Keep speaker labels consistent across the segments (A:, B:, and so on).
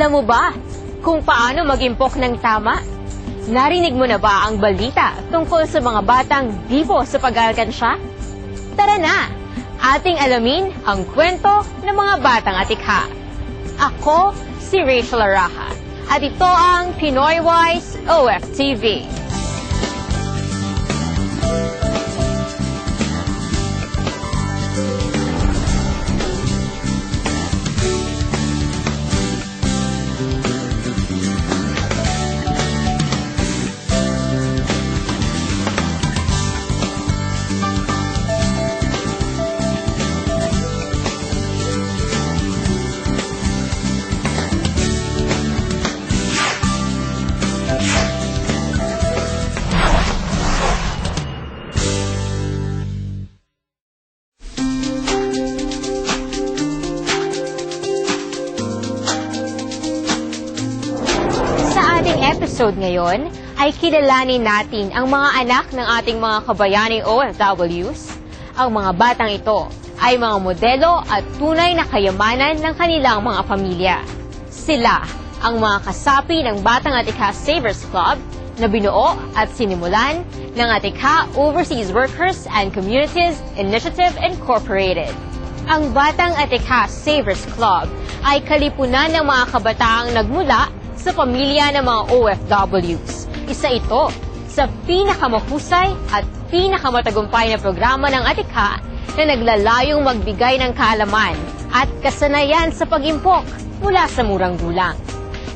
A: Alam mo ba kung paano mag-impok ng tama? Narinig mo na ba ang balita tungkol sa mga batang bibo sa pag-alkansya? Tara na! Ating alamin ang kwento ng mga batang atikha. Ako si Rachel Araha at ito ang Pinoy Wise OFTV. Episode ngayon, ay kilalanin natin ang mga anak ng ating mga kabayaning OFWs. Ang mga batang ito ay mga modelo at tunay na kayamanan ng kanilang mga pamilya. Sila ang mga kasapi ng Batang Atikha Savers Club na binuo at sinimulan ng Atikha Overseas Workers and Communities Initiative Incorporated. Ang Batang Atikha Savers Club ay kalipunan ng mga kabataang nagmula sa pamilya ng mga OFWs. Isa ito sa pinakamahusay at pinakamatagumpay na programa ng Atikha na naglalayong magbigay ng kaalaman at kasanayan sa pag-impok mula sa murang gulang.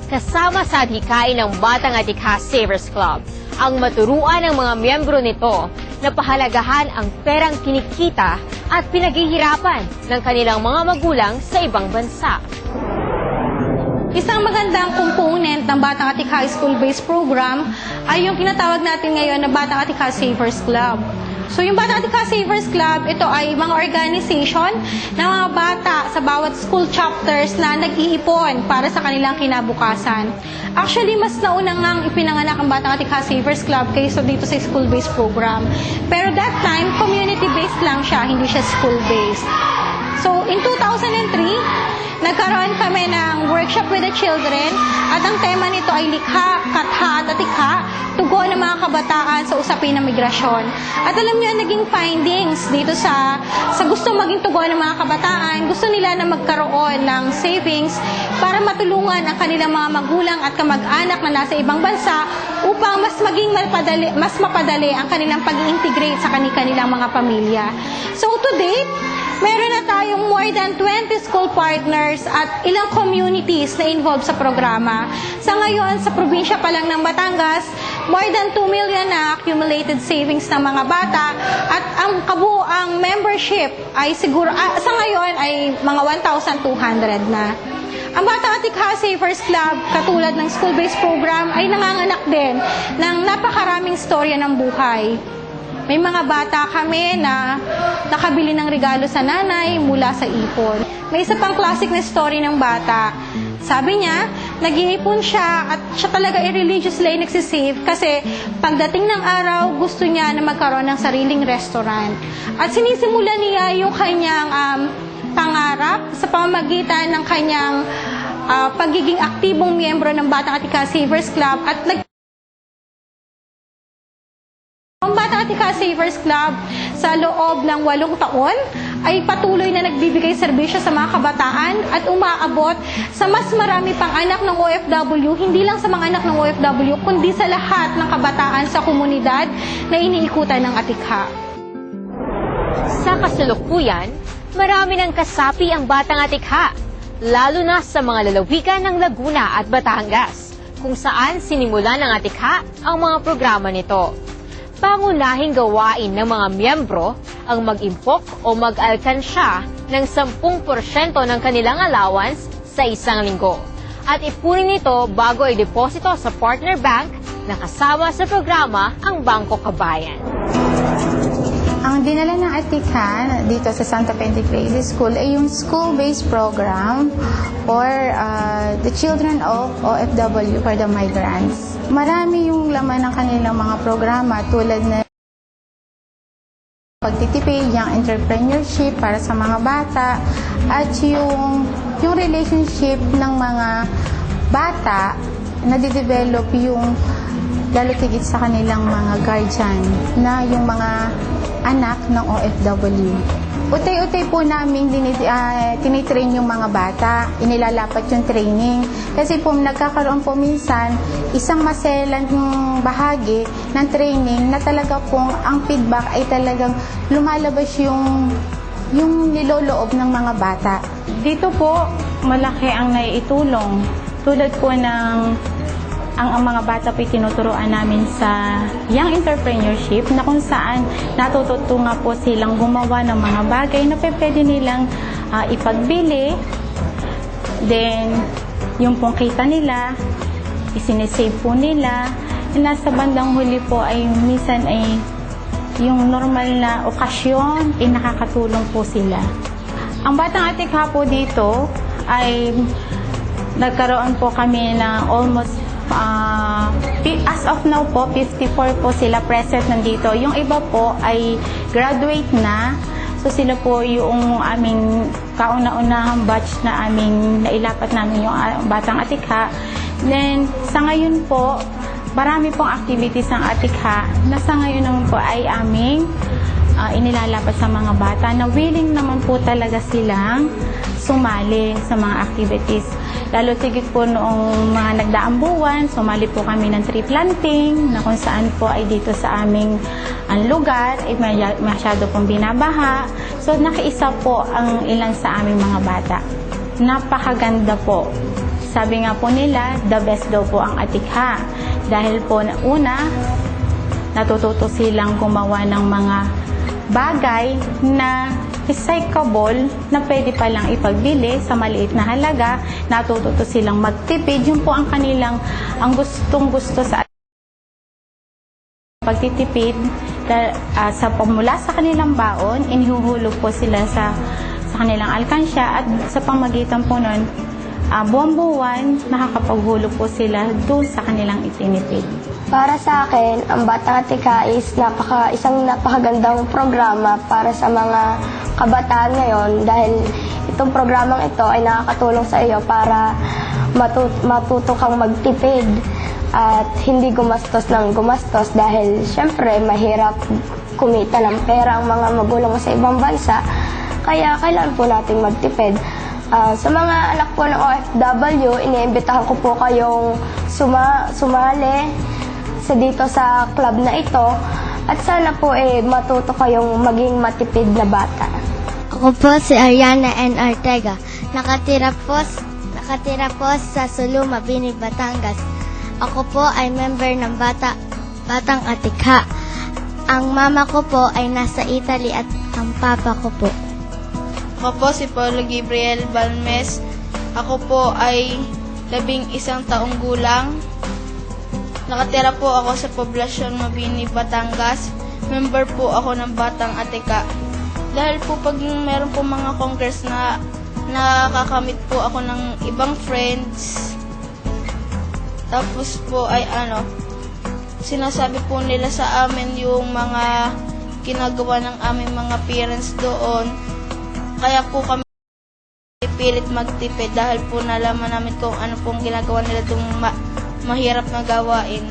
A: Kasama sa adhikain ng Batang Atikha Savers Club ang maturuan ng mga miyembro nito na pahalagahan ang perang kinikita at pinaghihirapan ng kanilang mga magulang sa ibang bansa.
B: Isang magandang component ng Batang Atikha School-Based Program ay yung kinatawag natin ngayon na Batang Atikha Savers Club. So yung Batang Atikha Savers Club, ito ay mga organization ng mga bata sa bawat school chapters na nag-iipon para sa kanilang kinabukasan. Actually, mas nauna ngang ipinanganak ang Batang Atikha Savers Club kaysa dito sa school-based program. Pero that time, community-based lang siya, hindi siya school-based. So, in 2003, nagkaroon kami ng workshop with the children at ang tema nito ay likha, katha at atikha, tugon ng mga kabataan sa usapin ng migrasyon. At alam niyo, naging findings dito sa sa gusto maging tugon ng mga kabataan, gusto nila na magkaroon ng savings para matulungan ang kanilang mga magulang at kamag-anak na nasa ibang bansa upang mas maging mapadali, mas mapadali ang kanilang pag-integrate sa kanilang mga pamilya. So to date, tayong more than 20 school partners at ilang communities na involved sa programa. Sa ngayon, sa probinsya pa lang ng Batangas, more than 2 million na accumulated savings ng mga bata at ang kabuang membership ay siguro, ah, sa ngayon ay mga 1,200 na. Ang Batang Atikha Savers Club, katulad ng school-based program, ay nanganganak din ng napakaraming storya ng buhay. May mga bata kami na nakabili ng regalo sa nanay mula sa ipon. May isa pang classic na story ng bata. Sabi niya, nag-iipon siya at siya talaga ay religiously nagsisave kasi pagdating ng araw, gusto niya na magkaroon ng sariling restaurant. At sinisimulan niya yung kanyang um, pangarap sa pamamagitan ng kanyang ah, pagiging aktibong miyembro ng Batang Atika Savers Club at nag ang Batang Atika Savers Club sa loob ng walong taon ay patuloy na nagbibigay serbisyo sa mga kabataan at umaabot sa mas marami pang anak ng OFW, hindi lang sa mga anak ng OFW, kundi sa lahat ng kabataan sa komunidad na iniikutan ng Atikha.
A: Sa kasalukuyan, marami ng kasapi ang Batang Atikha, lalo na sa mga lalawigan ng Laguna at Batangas, kung saan sinimulan ng Atikha ang mga programa nito. Pangunahing gawain ng mga miyembro ang mag-impok o mag-alkansya ng 10% ng kanilang allowance sa isang linggo. At ipunin ito bago i-deposito sa partner bank na kasama sa programa ang Bangko Kabayan.
C: Dinala ng Atikan dito sa Santa Grade School ay yung school-based program for uh, the children of OFW for the migrants. Marami yung laman ng kanilang mga programa tulad na pagtitipid, yung entrepreneurship para sa mga bata, at yung, yung relationship ng mga bata, nadidevelop yung lalo tigit sa kanilang mga guardian na yung mga anak ng OFW. Utay-utay po namin dinit, ah, tinitrain yung mga bata, inilalapat yung training. Kasi po nagkakaroon po minsan isang maselan yung bahagi ng training na talaga pong ang feedback ay talagang lumalabas yung yung niloloob ng mga bata.
D: Dito po, malaki ang naiitulong. Tulad po ng ang, ang mga bata po tinuturoan namin sa Young Entrepreneurship na kung saan natututo nga po silang gumawa ng mga bagay na pwede nilang ah, ipagbili. Then, yung pong kita nila, isinesave po nila. Nasa bandang huli po ay minsan ay yung normal na okasyon, ay nakakatulong po sila. Ang Batang Atikha po dito ay nagkaroon po kami ng almost pi- as of now po 54 po sila present nandito. Yung iba po ay graduate na. So sila po yung aming kauna-unahang batch na aming nailapat namin yung ah, Batang Atikha. Then sa ngayon po marami pong activities ng Atikha na sa ngayon naman po ay aming ah, inilalapat sa mga bata na willing naman po talaga silang sumali sa mga activities. Lalo tigit po noong mga nagdaang buwan, sumali po kami ng tree planting na kung saan po ay dito sa aming ang lugar ay masyado pong binabaha. So nakiisa po ang ilan sa aming mga bata. Napakaganda po. Sabi nga po nila, the best daw po ang atikha. Dahil po na una, natututo silang gumawa ng mga bagay na recyclable na pwede palang ipagbili sa maliit na halaga. Natututo silang magtipid. Yun po ang kanilang ang gustong gusto sa pagtitipid da, ah, sa pamula sa kanilang baon, inihuhulog po sila sa sa kanilang alkansya at sa pamagitan po nun, ah, buwan-buwan, nakakapaghulog po sila doon sa kanilang itinipid.
E: Para sa akin, ang Batang Atika is napaka, isang napakagandang programa para sa mga kabataan ngayon dahil itong programang ito ay nakakatulong sa iyo para matu- matuto kang magtipid at hindi gumastos ng gumastos dahil syempre mahirap kumita ng pera ang mga magulang sa ibang bansa kaya kailangan po nating magtipid. Ah, sa mga anak po ng OFW, iniimbitahan ko po kayong suma, sumali sa dito sa club na ito at sana po eh matuto kayong maging matipid na bata.
F: Ako po si Ariana N. Ortega. Nakatira po, nakatira po sa Suluma, Bini, Batangas. Ako po ay member ng Bata, Batang Atikha. Ang mama ko po ay nasa Italy at ang papa ko po.
G: Ako po si Paulo Gabriel Balmes. Ako po ay labing isang taong gulang. Nakatira po ako sa poblasyon Mabini, Batangas. Member po ako ng Batang Atika. Dahil po pag meron po mga congress na nakakamit po ako ng ibang friends. Tapos po ay ano, sinasabi po nila sa amin yung mga ginagawa ng aming mga parents doon. Kaya po kami pilit magtipid dahil po nalaman namin kung ano pong ginagawa nila itong mahirap na gawain.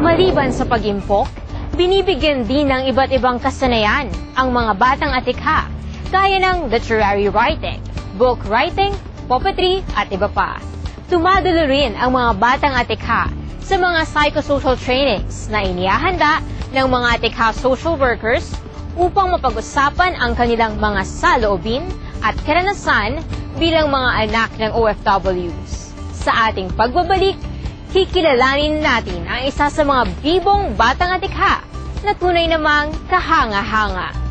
A: Maliban sa pag-impok, binibigyan din ng iba't ibang kasanayan ang mga batang atikha, gaya ng literary writing, book writing, puppetry, at iba pa. Tumadulo rin ang mga batang atikha sa mga psychosocial trainings na inihahanda ng mga atikha social workers upang mapag-usapan ang kanilang mga saloobin at karanasan bilang mga anak ng OFWs. Sa ating pagbabalik, kikilalanin natin ang isa sa mga bibong batang atikha na tunay namang kahanga-hanga.